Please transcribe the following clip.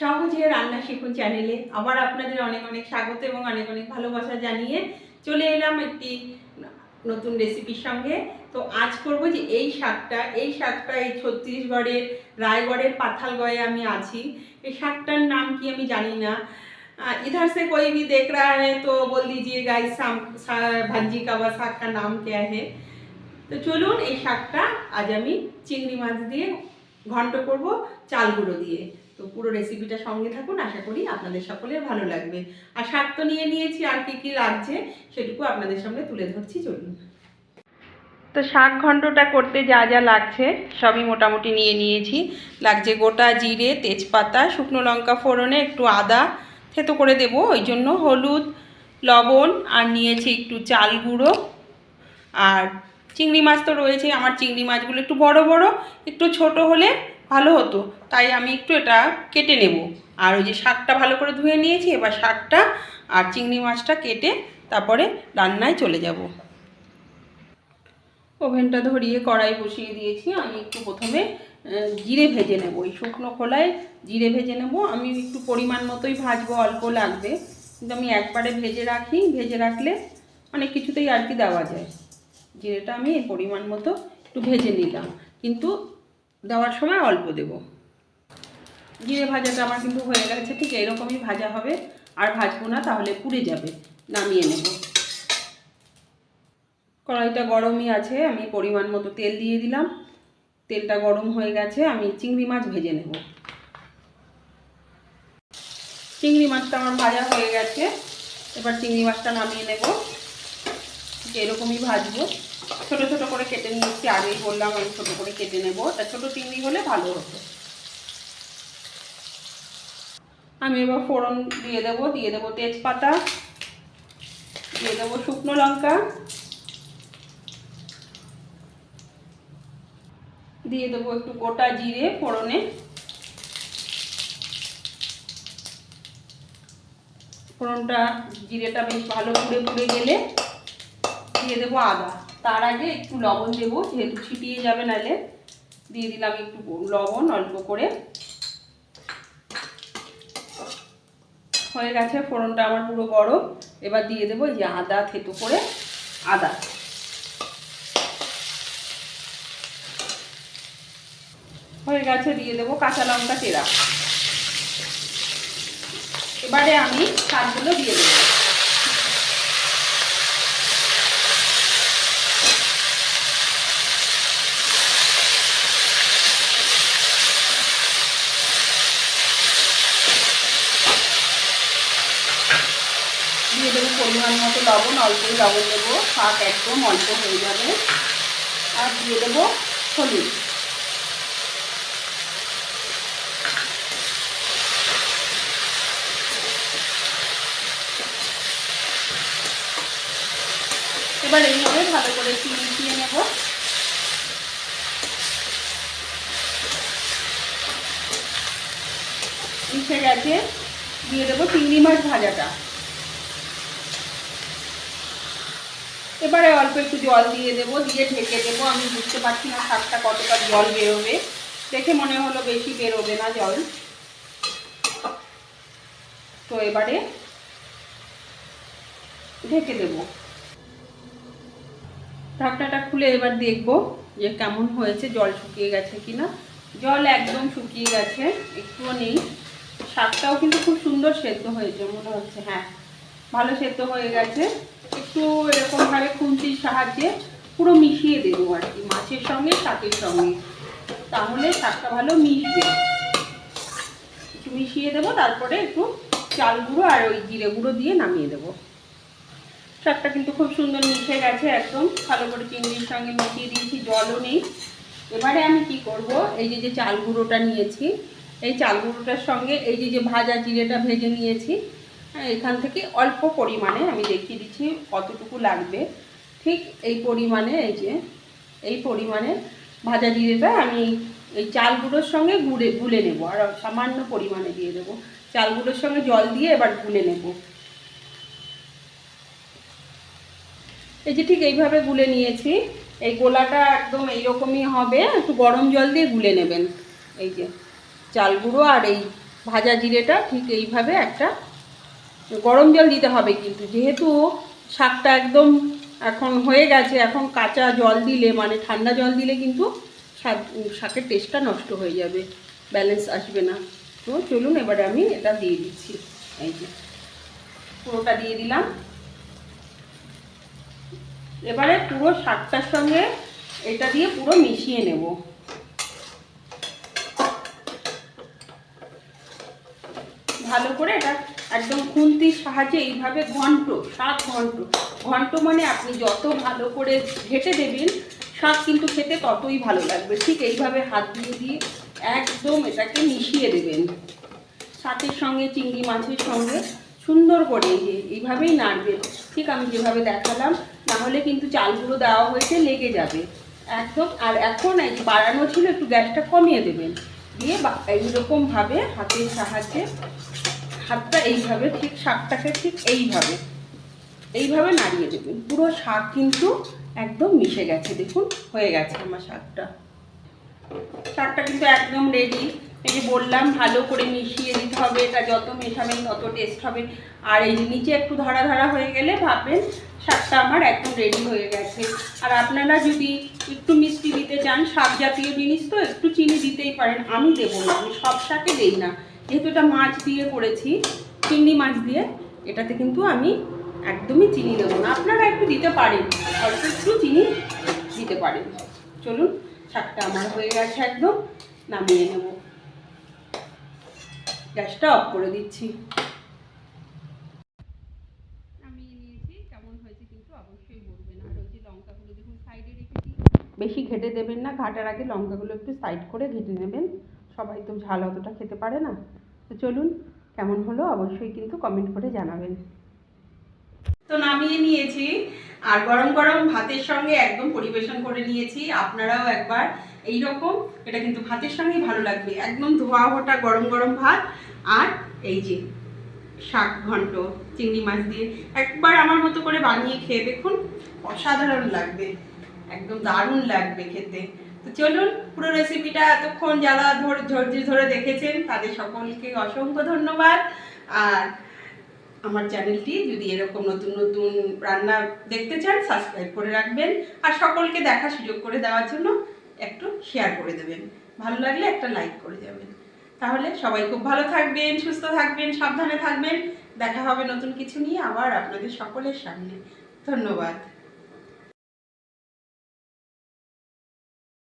সহজে রান্না শিখুন চ্যানেলে আবার আপনাদের অনেক অনেক স্বাগত এবং অনেক অনেক ভালোবাসা জানিয়ে চলে এলাম একটি নতুন রেসিপির সঙ্গে তো আজ করব যে এই শাকটা এই শাকটা এই ছত্তিশগড়ের রায়গড়ের পাথালগড়ে আমি আছি এই শাকটার নাম কি আমি জানি না आ, इधर से कोई भी देख रहा है तो बोल दीजिए गाइस भाजी का व শাক का नाम क्या है তো চলুন এই শাকটা আজ আমি চিংড়ি মাছ দিয়ে ঘন্ট করব চাল গুঁড়ো দিয়ে তো পুরো রেসিপিটা সঙ্গে থাকুন, আশা করি আপনাদের সকলের ভালো লাগবে। আর শাক তো নিয়ে নিয়েছি, আর কি কি লাগছে সেটুকু আপনাদের সামনে তুলে ধরছি চলুন। তো শাক ঘন্টটা করতে যা যা লাগছে সবই মোটামুটি নিয়ে নিয়েছি। লাগছে গোটা জিরে, তেজপাতা, শুকনো লঙ্কা ফোড়নে, একটু আদা থেতো করে দেবো, ওই জন্য হলুদ, লবণ, আর নিয়েছি একটু চাল গুঁড়ো। আর চিংড়ি মাছ তো রয়েছে, আমার চিংড়ি মাছগুলো একটু বড় বড়, একটু ছোট হলে ভালো হতো, তাই আমি একটু এটা কেটে নেব। আর ওই যে শাকটা ভালো করে ধুয়ে নিয়েছি, এবার শাকটা আর চিংড়ি মাছটা কেটে তারপরে রান্নায় চলে যাব। ওভেনটা ধরিয়ে কড়াই বসিয়ে দিয়েছি, আমি একটু প্রথমে জিরে ভেজে নেব। এই শুকনো খোলায় জিরে ভেজে নেব। আমি একটু পরিমাণ মতোই ভাজবো, অল্প লাগবে। কিন্তু আমি একবারে ভেজে রাখি, ভেজে রাখলে অনেক কিছুতেই আর কি দেওয়া যায়। জিরেটা আমি পরিমাণ মতো একটু ভেজে নিলাম। কিন্তু দেওয়ার সময় অল্প দেব। জিরে ভাজাটা আমার কিন্তু হয়ে গেছে, ঠিক এরকমই ভাজা হবে। আর ভাজবো না, তাহলে পুড়ে যাবে। নামিয়ে নেব। কড়াইটা গরমই আছে, আমি পরিমাণ মতো তেল দিয়ে দিলাম। তেলটা গরম হয়ে গেছে, আমি চিংড়ি মাছ ভেজে নেব। চিংড়ি মাছটা আমার ভাজা হয়ে গেছে, এবার চিংড়ি মাছটা নামিয়ে নেব। এরকমই ভাজবো। ছোট ছোট করে কেটে নিয়েছি আগেই বললাম আমি ছোট করে কেটে নেব। তা ছোট চিংড়ি হলে ভালো হতো। আমি এবার ফোড়ন দিয়ে দেবো দিয়ে দেবো তেজপাতা, দিয়ে দেবো শুকনো লঙ্কা, দিয়ে দেবো একটু গোটা জিরে ফোড়নে। ফোড়নটা জিরেটা বেশ ভালো পুড়ে পুড়ে গেলে দিয়ে দেবো আদা। তার আগে একটু লবণ দেবো, যেহেতু ছিটিয়ে যাবে নাহলে দিয়ে দিলাম একটু লবণ অল্প করে। হয়ে গেছে, ফোড়নটা আমার পুরো গরম। এবার দিয়ে দেবো যে আদা, থেতো করে আদা। হয়ে গেছে, দিয়ে দেবো কাঁচা লঙ্কা, চেরা। এবারে আমি শাকগুলো দিয়ে দেবো। দিয়ে দেবো, পরিমাণ মতো লবণ অল্পই লবণ দেবো, শাক একদম অল্প হয়ে যাবে। আর দিয়ে দেবো হলুদ। এবার এইভাবে ভালো করে একটু মিশিয়ে নেব। মিশে গেছে। দিয়ে দেবো চিংড়ি মাছ ভাজাটা। এবারে অল্প একটু জল দিয়ে দেবো, দিয়ে ঢেকে দেবো। আমি বুঝতে পারছি না শাকটা কতটা জল বেরোবে। দেখে মনে হলো বেশি বেরোবে না জল। তো এবারে ঢেকে দেবো। ঢাকনাটা খুলে এবার দেখব যে কেমন হয়েছে, জল শুকিয়ে গেছে কিনা। জল একদম শুকিয়ে গেছে, একটুও নেই। শাকটাও কিন্তু খুব সুন্দর সেদ্ধ হয়েছে মনে হচ্ছে হ্যাঁ। ভালো সেদ্ধ হয়ে গেছে। একটু এরকমভাবে খুন্তির সাহায্যে পুরো মিশিয়ে দেবো আর কি, মাছের সঙ্গে, শাকের সঙ্গে। তাহলে শাকটা ভালো মিশবে। একটু মিশিয়ে দেবো, তারপরে একটু চাল গুঁড়ো আর ওই জিরে গুঁড়ো দিয়ে নামিয়ে দেবো। শাকটা কিন্তু খুব সুন্দর মিশে গেছে একদম। ভালো করে চিংড়ির সঙ্গে মিশিয়ে দিয়েছি, জলও নেই। এবারে আমি কি করব, এই যে যে চাল গুঁড়োটা নিয়েছি, এই চাল গুঁড়োটার সঙ্গে এই যে যে ভাজা জিরেটা ভেজে নিয়েছি এখান থেকে অল্প পরিমাণে আমি দেখিয়ে দিচ্ছি কতটুকু লাগবে। ঠিক এই পরিমাণে, এই যে, এই পরিমাণে ভাজা জিরেটা আমি এই চাল গুঁড়োর সঙ্গে গুলে গুলে নেব আর সামান্য পরিমাণে দিয়ে দেবো। চাল গুঁড়োর সঙ্গে জল দিয়ে এবার গুলে নেব। এই যে ঠিক এইভাবে গুলে নিয়েছি। এই গোলাটা একদম এইরকমই হবে। একটু গরম জল দিয়ে গুলে নেবেন। এই যে চাল গুঁড়ো আর এই ভাজা জিরেটা ঠিক এইভাবে একটা গরম জল দিতে হবে কিন্তু। যেহেতু শাকটা একদম এখন হয়ে গেছে, এখন কাঁচা জল দিলে মানে ঠান্ডা জল দিলে কিন্তু শাক, শাকের টেস্টটা নষ্ট হয়ে যাবে ব্যালেন্স আসবে না। তো চলুন এবারে আমি এটা দিয়ে দিচ্ছি। এই যে, পুরোটা দিয়ে দিলাম। এবারে পুরো শাকটার সঙ্গে এটা দিয়ে পুরো মিশিয়ে নেব। ভালো করে এটা একদম খুন্তির সাহায্যে এইভাবে ঘন্ট শাক ঘন্ট। ঘন্ট মানে আপনি যত ভালো করে ঘেটে দেবেন শাক কিন্তু খেতে ততই ভালো লাগবে। ঠিক এইভাবে হাত দিয়ে দিয়ে একদম এটাকে মিশিয়ে দেবেন। শাকের সঙ্গে, চিংড়ি মাছের সঙ্গে সুন্দর করে যে এইভাবেই নাড়বেন। ঠিক আমি যেভাবে দেখালাম, নাহলে কিন্তু চালগুলো দেওয়া হয়েছে, লেগে যাবে। একদম, আর এখন বাড়ানো ছিল, একটু গ্যাসটা কমিয়ে দেবেন। দিয়ে এইরকমভাবে হাতের সাহায্যে হাতটা এইভাবে, ঠিক শাকটাকে ঠিক এইভাবে এইভাবে নাড়িয়ে দেবেন। পুরো শাক কিন্তু একদম মিশে গেছে, দেখুন, হয়ে গেছে আমার শাকটা। শাকটা কিন্তু একদম রেডি এই যে বললাম, ভালো করে মিশিয়ে দিতে হবে, এটা যত মেশাবেন তত টেস্ট হবে। আর এই নিচে একটু ধরা ধরা হয়ে গেলে ভাববেন শাকটা আমার একদম রেডি হয়ে গেছে। আর আপনারা যদি একটু মিষ্টি দিতে চান শাক জাতীয় জিনিস তো একটু চিনি দিতেই পারেন, আমি দেবো না, আমি সব শাকে দেই না। যেহেতু এটা মাছ দিয়ে করেছি চিংড়ি মাছ দিয়ে এটাতে কিন্তু আমি একদমই চিনি দেবো না। আপনারা একটু দিতে পারেন অল্প একটু চিনি দিতে পারেন। চলুন শাকটা আমার হয়ে গেছে একদম নামিয়ে নেব। গ্যাসটা অফ করে দিচ্ছি। নামিয়ে নিয়েছি কেমন হয়েছে কিন্তু অবশ্যই বলবেন। আর ওই যে লঙ্কাগুলো দেখুন সাইডে রেখেছি। বেশি ঘেটে দেবেন না ঘাটার আগে লঙ্কাগুলো একটু সাইড করে ঘেটে নেবেন। সবাই তো ঝাল অতটা খেতে পারে না। তো চলুন, কেমন হলো অবশ্যই কিন্তু কমেন্ট করে জানাবেন। তো নামিয়ে নিয়েছি, আর গরম গরম ভাতের সঙ্গে একদম পরিবেশন করে নিয়েছি। আপনারাও একবার এই রকম এটা কিন্তু ভাতের সঙ্গেই ভালো লাগবে। একদম ধোয়া ওঠা গরম গরম ভাত, আর এই যে শাক ঘন্ট, চিংড়ি মাছ দিয়ে একবার আমার মতো করে বানিয়ে খেয়ে দেখুন, অসাধারণ লাগবে, একদম দারুণ লাগবে খেতে। তো চলুন পুরো রেসিপিটা এতক্ষণ যারা ধরে ধৈর্য ধরে দেখেছেন, তাদের সকলকে অসংখ্য ধন্যবাদ। আর আমার চ্যানেলটি যদি এরকম নতুন নতুন রান্না দেখতে চান সাবস্ক্রাইব করে রাখবেন। আর সকলকে দেখা সুযোগ করে দেওয়ার জন্য একটু শেয়ার করে দেবেন। ভালো লাগলে একটা লাইক করে যাবেন তাহলে সবাই খুব ভালো থাকবেন, সুস্থ থাকবেন, সাবধানে থাকবেন। দেখা হবে নতুন কিছু নিয়ে আবার আপনাদের সকলের সামনে। ধন্যবাদ।